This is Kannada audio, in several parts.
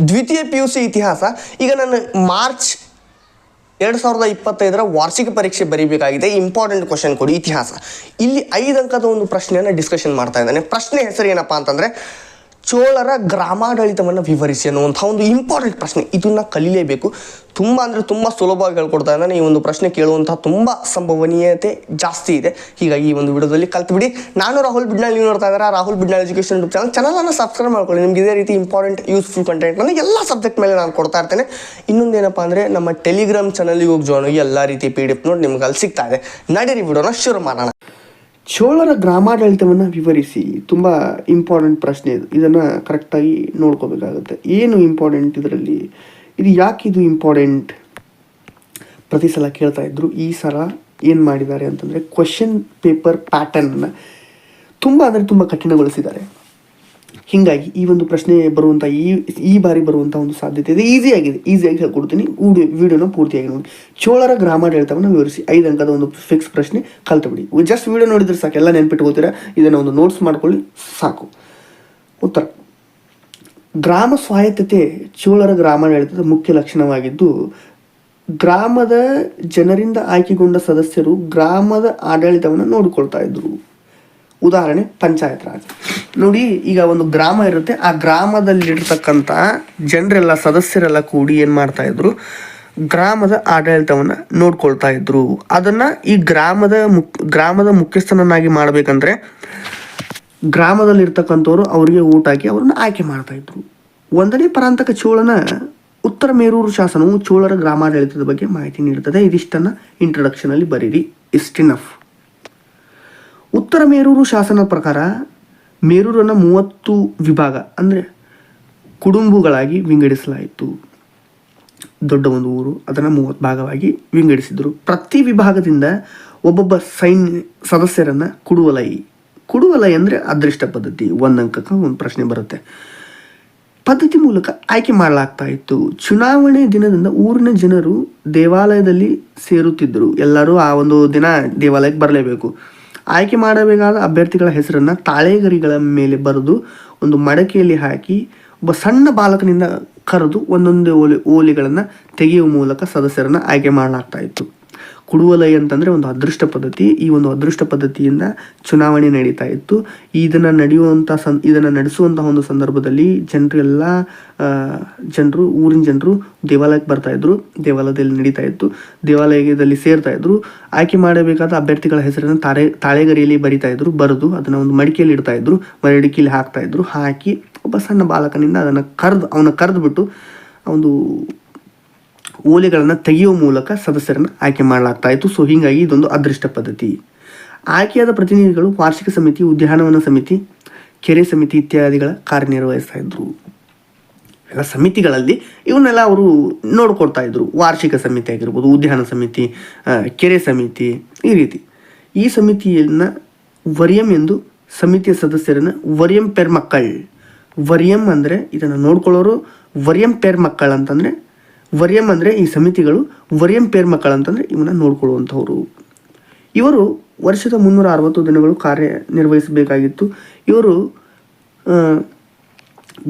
ದ್ವಿತೀಯ ಪಿ ಯು ಸಿ ಇತಿಹಾಸ. ಈಗ ನಾನು ಮಾರ್ಚ್ ಎರಡು ಸಾವಿರದ ಇಪ್ಪತ್ತೈದರ ವಾರ್ಷಿಕ ಪರೀಕ್ಷೆ ಬರೀಬೇಕಾಗಿದೆ. ಇಂಪಾರ್ಟೆಂಟ್ ಕ್ವಶನ್ ಕೊಡಿ, ಇತಿಹಾಸ. ಇಲ್ಲಿ ಐದು ಅಂಕದ ಒಂದು ಪ್ರಶ್ನೆಯನ್ನು ಡಿಸ್ಕಷನ್ ಮಾಡ್ತಾ ಇದ್ದಾನೆ. ಪ್ರಶ್ನೆ ಹೆಸರು ಏನಪ್ಪಾ ಅಂತಂದರೆ ಚೋಳರ ಗ್ರಾಮಾಡಳಿತವನ್ನು ವಿವರಿಸಿ ಅನ್ನುವಂಥ ಒಂದು ಇಂಪಾರ್ಟೆಂಟ್ ಪ್ರಶ್ನೆ. ಇದನ್ನು ಕಲೀಲೇಬೇಕು. ತುಂಬ ಅಂದರೆ ತುಂಬ ಸುಲಭವಾಗಿ ಹೇಳ್ಕೊಡ್ತಾ ಇದ್ದಾನೆ. ಈ ಒಂದು ಪ್ರಶ್ನೆ ಕೇಳುವಂಥ ತುಂಬ ಸಂಭವನೀಯತೆ ಜಾಸ್ತಿ ಇದೆ. ಹೀಗಾಗಿ ಈ ಒಂದು ವಿಡಿಯೋದಲ್ಲಿ ಕಲ್ತ್ಬಿಡಿ. ನಾನು ರಾಹುಲ್ ಬಿಡ್ನಾಳ್ ನೀವು ನೋಡ್ತಾ ಇದ್ದಾರೆ? Rahul Bidnal education YouTube channel ಚಾನಲನ್ನು ಸಬ್ಸ್ಕ್ರೈಬ್ ಮಾಡ್ಕೊಳ್ಳಿ. ನಿಮ್ಗೆ ಇದೇ ರೀತಿ ಇಂಪಾರ್ಟೆಂಟ್ ಯೂಸ್ಫುಲ್ ಕಂಟೆಂಟ್ನ ಎಲ್ಲ ಸಬ್ಜೆಕ್ಟ್ ಮೇಲೆ ನಾನು ಕೊಡ್ತಾ ಇರ್ತೇನೆ. ಇನ್ನೊಂದೇನಪ್ಪ ಅಂದರೆ ನಮ್ಮ ಟೆಲಿಗ್ರಾಮ್ ಚಾನಲ್ಗೆ ಹೋಗಿ ಜಾಯ್ನ್ ಆಗಿ ಎಲ್ಲ ರೀತಿ ಪಿ ಡಿ ಎಫ್ ನೋಡಿ ನಿಮ್ಗೆ ಅಲ್ಲಿ ಸಿಗ್ತಾ ಇದೆ. ನಡೀರಿ ವಿಡಿಯೋನ ಶುರು ಮಾಡೋಣ. ಚೋಳರ ಗ್ರಾಮಾಡಳಿತವನ್ನು ವಿವರಿಸಿ. ತುಂಬ ಇಂಪಾರ್ಟೆಂಟ್ ಪ್ರಶ್ನೆ ಇದು. ಇದನ್ನು ಕರೆಕ್ಟಾಗಿ ನೋಡ್ಕೋಬೇಕಾಗುತ್ತೆ. ಏನು ಇಂಪಾರ್ಟೆಂಟ್ ಇದರಲ್ಲಿ? ಇದು ಯಾಕೆ ಇದು ಇಂಪಾರ್ಟೆಂಟ್ ಪ್ರತಿ ಸಲ ಕೇಳ್ತಾ ಇದ್ರು, ಈ ಸಲ ಏನು ಮಾಡಿದ್ದಾರೆ ಅಂತಂದರೆ ಕ್ವಶನ್ ಪೇಪರ್ ಪ್ಯಾಟರ್ನನ್ನು ತುಂಬ ಅಂದರೆ ತುಂಬ ಕಠಿಣಗೊಳಿಸಿದ್ದಾರೆ. ಹೀಗಾಗಿ ಈ ಒಂದು ಪ್ರಶ್ನೆ ಬರುವಂಥ ಈ ಈ ಬಾರಿ ಬರುವಂಥ ಒಂದು ಸಾಧ್ಯತೆ ಇದೆ. ಈಸಿಯಾಗಿದೆ ಈಸಿಯಾಗಿ ಹೇಳ್ಕೊಡ್ತೀನಿ. ಊಡಿ ವೀಡಿಯೋನ ಪೂರ್ತಿಯಾಗಿ ನೋಡಿ. ಚೋಳರ ಗ್ರಾಮಾಡಳಿತವನ್ನು ವಿವರಿಸಿ. ಐದು ಅಂಕದ ಒಂದು ಫಿಕ್ಸ್ ಪ್ರಶ್ನೆ ಕಲ್ತುಬಿಡಿ ಜಸ್ಟ್ ವೀಡಿಯೋ ನೋಡಿದ್ರೆ ಸಾಕು. ಎಲ್ಲ ನೆನ್ಪಿಟ್ಕೋತೀರಾ ಇದನ್ನು ಒಂದು ನೋಟ್ಸ್ ಮಾಡ್ಕೊಳ್ಳಿ. ಸಾಕು. ಉತ್ತರ. ಗ್ರಾಮ ಸ್ವಾಯತ್ತತೆ ಚೋಳರ ಗ್ರಾಮಾಡಳಿತದ ಮುಖ್ಯ ಲಕ್ಷಣವಾಗಿದ್ದು, ಗ್ರಾಮದ ಜನರಿಂದ ಆಯ್ಕೆಗೊಂಡ ಸದಸ್ಯರು ಗ್ರಾಮದ ಆಡಳಿತವನ್ನು ನೋಡಿಕೊಳ್ತಾ ಇದ್ರು. ಉದಾಹರಣೆ ಪಂಚಾಯತ್ ರಾಜ್. ನೋಡಿ, ಈಗ ಒಂದು ಗ್ರಾಮ ಇರುತ್ತೆ. ಆ ಗ್ರಾಮದಲ್ಲಿರ್ತಕ್ಕಂಥ ಜನರೆಲ್ಲ, ಸದಸ್ಯರೆಲ್ಲ ಕೂಡಿ ಏನು ಮಾಡ್ತಾ ಇದ್ರು? ಗ್ರಾಮದ ಆಡಳಿತವನ್ನು ನೋಡ್ಕೊಳ್ತಾ ಇದ್ರು. ಅದನ್ನ ಈ ಗ್ರಾಮದ ಮುಕ್, ಗ್ರಾಮದ ಮುಖ್ಯಸ್ಥನನ್ನಾಗಿ ಮಾಡಬೇಕಂದ್ರೆ ಗ್ರಾಮದಲ್ಲಿರ್ತಕ್ಕಂಥವ್ರು ಅವರಿಗೆ ಊಟ ಹಾಕಿ ಅವ್ರನ್ನ ಆಯ್ಕೆ ಮಾಡ್ತಾ ಇದ್ರು. ಒಂದನೇ ಪರಾಂತಕ ಚೋಳನ ಉತ್ತರ ಮೇರೂರು ಶಾಸನವು ಚೋಳರ ಗ್ರಾಮಾಡಳಿತದ ಬಗ್ಗೆ ಮಾಹಿತಿ ನೀಡುತ್ತದೆ ಇದಿಷ್ಟನ್ನ ಇಂಟ್ರಡಕ್ಷನಲ್ಲಿ ಬರೀರಿ. ಇಸ್ಟ್ ಇನಫ್ ಉತ್ತರ ಮೇರೂರು ಶಾಸನ ಪ್ರಕಾರ ಮೇರೂರನ್ನು ಮೂವತ್ತು ವಿಭಾಗ ಅಂದರೆ ಕುಡುಂಬಗಳಾಗಿ ವಿಂಗಡಿಸಲಾಯಿತು. ದೊಡ್ಡ ಒಂದು ಊರು, ಅದನ್ನು ಮೂವತ್ತು ಭಾಗವಾಗಿ ವಿಂಗಡಿಸಿದರು. ಪ್ರತಿ ವಿಭಾಗದಿಂದ ಒಬ್ಬೊಬ್ಬ ಸೈನ್ಯ ಸದಸ್ಯರನ್ನು ಕುಡುವಲೈ. ಕುಡುವಲೈ ಅಂದರೆ ಅದೃಷ್ಟ ಪದ್ಧತಿ ಒಂದು ಅಂಕಕ್ಕೆ ಒಂದು ಪ್ರಶ್ನೆ ಬರುತ್ತೆ. ಪದ್ಧತಿ ಮೂಲಕ ಆಯ್ಕೆ ಮಾಡಲಾಗ್ತಾ ಇತ್ತು. ಚುನಾವಣೆ ದಿನದಿಂದ ಊರಿನ ಜನರು ದೇವಾಲಯದಲ್ಲಿ ಸೇರುತ್ತಿದ್ದರು. ಎಲ್ಲರೂ ಆ ಒಂದು ದಿನ ದೇವಾಲಯಕ್ಕೆ ಬರಲೇಬೇಕು. ಆಯ್ಕೆ ಮಾಡಬೇಕಾದ ಅಭ್ಯರ್ಥಿಗಳ ಹೆಸರನ್ನ ತಾಳೆಗರಿಗಳ ಮೇಲೆ ಬರೆದು ಒಂದು ಮಡಕೆಯಲ್ಲಿ ಹಾಕಿ ಒಬ್ಬ ಸಣ್ಣ ಬಾಲಕನಿಂದ ಕರೆದು ಒಂದೊಂದೇ ಓಲೆ ಓಲೆಗಳನ್ನು ತೆಗೆಯುವ ಮೂಲಕ ಸದಸ್ಯರನ್ನು ಆಯ್ಕೆ ಮಾಡಲಾಗ್ತಾ ಇತ್ತು. ಕುಡುವಲೈ ಅಂತಂದರೆ ಒಂದು ಅದೃಷ್ಟ ಪದ್ಧತಿ. ಈ ಒಂದು ಅದೃಷ್ಟ ಪದ್ಧತಿಯಿಂದ ಚುನಾವಣೆ ನಡೀತಾ ಇತ್ತು. ಇದನ್ನು ನಡೆಯುವಂಥ ಸನ್ ಇದನ್ನು ನಡೆಸುವಂತಹ ಒಂದು ಸಂದರ್ಭದಲ್ಲಿ ಜನರೆಲ್ಲ ಜನರು, ಊರಿನ ಜನರು ದೇವಾಲಯಕ್ಕೆ ಬರ್ತಾ ಇದ್ರು. ದೇವಾಲಯದಲ್ಲಿ ನಡೀತಾ ಇತ್ತು. ದೇವಾಲಯದಲ್ಲಿ ಸೇರ್ತಾ ಇದ್ದರು ಆಯ್ಕೆ ಮಾಡಬೇಕಾದ ಅಭ್ಯರ್ಥಿಗಳ ಹೆಸರನ್ನು ತಾಳೆ ತಾಳೆಗರಿಯಲ್ಲಿ ಬರಿತಾ ಇದ್ರು. ಬರೆದು ಅದನ್ನು ಒಂದು ಮಡಿಕೆಯಲ್ಲಿ ಮಡಿಕೆಯಲ್ಲಿ ಹಾಕ್ತಾ ಇದ್ದರು ಹಾಕಿ ಒಬ್ಬ ಸಣ್ಣ ಬಾಲಕನಿಂದ ಅದನ್ನು ಕರೆದು ಅವನ ಕರೆದುಬಿಟ್ಟು ಒಂದು ಓಲೆಗಳನ್ನು ತೆಗೆಯುವ ಮೂಲಕ ಸದಸ್ಯರನ್ನು ಆಯ್ಕೆ ಮಾಡಲಾಗ್ತಾ ಇತ್ತು. ಸೊ ಹೀಗಾಗಿ ಇದೊಂದು ಅದೃಷ್ಟ ಪದ್ಧತಿ. ಆಯ್ಕೆಯಾದ ಪ್ರತಿನಿಧಿಗಳು ವಾರ್ಷಿಕ ಸಮಿತಿ, ಉದ್ಯಾನವನ ಸಮಿತಿ, ಕೆರೆ ಸಮಿತಿ ಇತ್ಯಾದಿಗಳ ಕಾರ್ಯನಿರ್ವಹಿಸ್ತಾ ಇದ್ರು. ಎಲ್ಲ ಸಮಿತಿಗಳಲ್ಲಿ ಇವನ್ನೆಲ್ಲ ಅವರು ನೋಡ್ಕೊಡ್ತಾ ಇದ್ರು. ವಾರ್ಷಿಕ ಸಮಿತಿ ಆಗಿರ್ಬೋದು, ಉದ್ಯಾನ ಸಮಿತಿ ಕೆರೆ ಸಮಿತಿ, ಈ ರೀತಿ. ಈ ಸಮಿತಿಯನ್ನ ವರಿಯಂ ಎಂದು ಸಮಿತಿಯ ಸದಸ್ಯರನ್ನು ವರಿಯಂ ಪೆರ್ ಮಕ್ಕಳ್ ವರಿಯಂ ಅಂದರೆ ಇದನ್ನು ನೋಡ್ಕೊಳ್ಳೋರು, ವರಿಯಂ ಪೆರ್ ಮಕ್ಕಳ್ ಅಂತಂದರೆ ವರಿಯಂ ಅಂದರೆ ಈ ಸಮಿತಿಗಳು, ವರ್ಯಂ ಪೇರ್ ಮಕ್ಕಳಂತಂದರೆ ಇವನ್ನ ನೋಡ್ಕೊಳ್ಳುವಂಥವ್ರು ಇವರು ವರ್ಷದ ಮುನ್ನೂರ ಅರವತ್ತು ದಿನಗಳು ಕಾರ್ಯನಿರ್ವಹಿಸಬೇಕಾಗಿತ್ತು. ಇವರು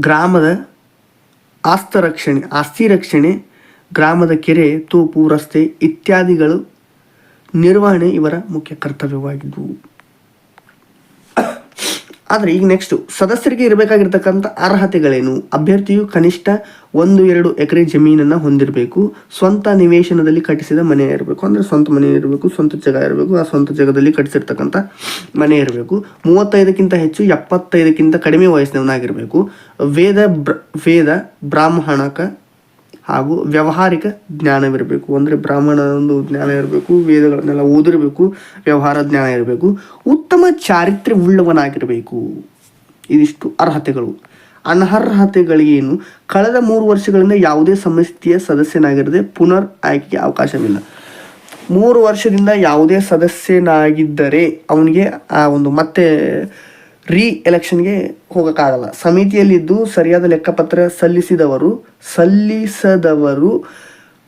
ಗ್ರಾಮದ ಆಸ್ತ ರಕ್ಷಣೆ, ಆಸ್ತಿ ರಕ್ಷಣೆ, ಗ್ರಾಮದ ಕೆರೆ, ತೋಪು, ರಸ್ತೆ ಇತ್ಯಾದಿಗಳು ನಿರ್ವಹಣೆ ಇವರ ಮುಖ್ಯ ಕರ್ತವ್ಯವಾಗಿದ್ದವು ಆದರೆ ಈಗ ನೆಕ್ಸ್ಟು ಸದಸ್ಯರಿಗೆ ಇರಬೇಕಾಗಿರ್ತಕ್ಕಂಥ ಅರ್ಹತೆಗಳೇನು? ಅಭ್ಯರ್ಥಿಯು ಕನಿಷ್ಠ ಒಂದು, ಎರಡು ಎಕರೆ ಜಮೀನನ್ನು ಹೊಂದಿರಬೇಕು. ಸ್ವಂತ ನಿವೇಶನದಲ್ಲಿ ಕಟ್ಟಿಸಿದ ಮನೆ ಇರಬೇಕು. ಅಂದರೆ ಸ್ವಂತ ಮನೆ ಇರಬೇಕು, ಸ್ವಂತ ಜಾಗ ಇರಬೇಕು, ಆ ಸ್ವಂತ ಜಾಗದಲ್ಲಿ ಕಟ್ಟಿಸಿರ್ತಕ್ಕಂಥ ಮನೆ ಇರಬೇಕು. ಮೂವತ್ತೈದಕ್ಕಿಂತ ಹೆಚ್ಚು, ಎಪ್ಪತ್ತೈದಕ್ಕಿಂತ ಕಡಿಮೆ ವಯಸ್ಸಿನವನಾಗಿರಬೇಕು. ವೇದ ಬ್ರ, ವೇದ ಬ್ರಾಹ್ಮಣಕ ಹಾಗೂ ವ್ಯಾವಹಾರಿಕ ಜ್ಞಾನವಿರಬೇಕು ಅಂದರೆ ಬ್ರಾಹ್ಮಣ ಒಂದು ಜ್ಞಾನ ಇರಬೇಕು, ವೇದಗಳನ್ನೆಲ್ಲ ಓದಿರಬೇಕು, ವ್ಯವಹಾರ ಜ್ಞಾನ ಇರಬೇಕು. ಉತ್ತಮ ಚಾರಿತ್ರ್ಯ ಉಳ್ಳವನಾಗಿರಬೇಕು ಇದಿಷ್ಟು ಅರ್ಹತೆಗಳು. ಅನರ್ಹತೆಗಳಿಗೇನು ಕಳೆದ ಮೂರು ವರ್ಷಗಳಿಂದ ಯಾವುದೇ ಸಮಿತಿಯ ಸದಸ್ಯನಾಗಿರದೆ ಪುನರ್ ಆಯ್ಕೆಗೆ ಅವಕಾಶವಿಲ್ಲ. ಮೂರು ವರ್ಷದಿಂದ ಯಾವುದೇ ಸದಸ್ಯನಾಗಿದ್ದರೆ ಅವನಿಗೆ ಆ ಒಂದು ಮತ್ತೆ ರೀ ಎಲೆಕ್ಷನ್ಗೆ ಹೋಗೋಕ್ಕಾಗಲ್ಲ. ಸಮಿತಿಯಲ್ಲಿದ್ದು ಸರಿಯಾದ ಲೆಕ್ಕಪತ್ರ ಸಲ್ಲಿಸಿದವರು, ಸಲ್ಲಿಸದವರು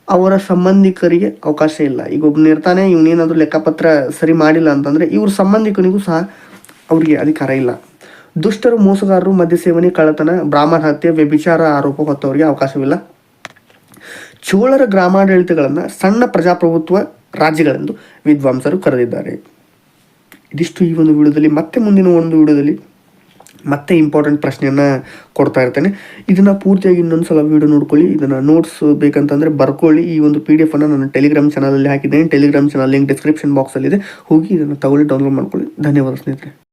ಅವರ ಸಂಬಂಧಿಕರಿಗೆ ಅವಕಾಶ ಇಲ್ಲ. ಈಗ ಒಬ್ಬನೇ ಇರ್ತಾನೆ ಇವನೇನಾದರೂ ಲೆಕ್ಕಪತ್ರ ಸರಿ ಮಾಡಿಲ್ಲ ಅಂತಂದರೆ ಇವ್ರ ಸಂಬಂಧಿಕನಿಗೂ ಸಹ ಅವರಿಗೆ ಅಧಿಕಾರ ಇಲ್ಲ. ದುಷ್ಟರು, ಮೋಸಗಾರರು ಮದ್ಯ ಸೇವನೆ, ಕಳ್ಳತನ, ಬ್ರಾಹ್ಮಣ ಹತ್ಯೆ, ವ್ಯಭಿಚಾರ ಆರೋಪ ಹೊತ್ತವರಿಗೆ ಅವಕಾಶವಿಲ್ಲ. ಚೋಳರ ಗ್ರಾಮಾಡಳಿತಗಳನ್ನು ಸಣ್ಣ ಪ್ರಜಾಪ್ರಭುತ್ವ ರಾಜ್ಯಗಳೆಂದು ವಿದ್ವಾಂಸರು ಕರೆದಿದ್ದಾರೆ. ಇದಿಷ್ಟು ಈ ಒಂದು ವಿಡಿಯೋದಲ್ಲಿ, ಮತ್ತೆ ಮುಂದಿನ ಒಂದು ವಿಡಿಯೋದಲ್ಲಿ ಮತ್ತೆ ಇಂಪಾರ್ಟೆಂಟ್ ಪ್ರಶ್ನೆಯನ್ನು ಕೊಡ್ತಾ ಇರ್ತೇನೆ. ಇದನ್ನು ಪೂರ್ತಿಯಾಗಿ ಇನ್ನೊಂದು ಸಲ ವಿಡಿಯೋ ನೋಡ್ಕೊಳ್ಳಿ. ಇದನ್ನು ನೋಟ್ಸ್ ಬೇಕಂತಂದರೆ ಬರ್ಕೊಳ್ಳಿ. ಈ ಒಂದು ಪಿ ಡಿ ಎಫನ್ನು ನಾನು ಟೆಲಿಗ್ರಾಮ್ ಚಾನಲಲ್ಲಿ ಹಾಕಿದ್ದೇನೆ. ಟೆಲಿಗ್ರಾಮ್ ಚಾನಲ್ ಲಿಂಕ್ ಡಿಸ್ಕ್ರಿಪ್ಷನ್ ಬಾಕ್ಸಲ್ಲಿದೆ ಹೋಗಿ ಇದನ್ನು ತಗೊಳ್ಳಿ ಡೌನ್ಲೋಡ್ ಮಾಡ್ಕೊಳ್ಳಿ. ಧನ್ಯವಾದ ಸ್ನೇಹಿತರೆ.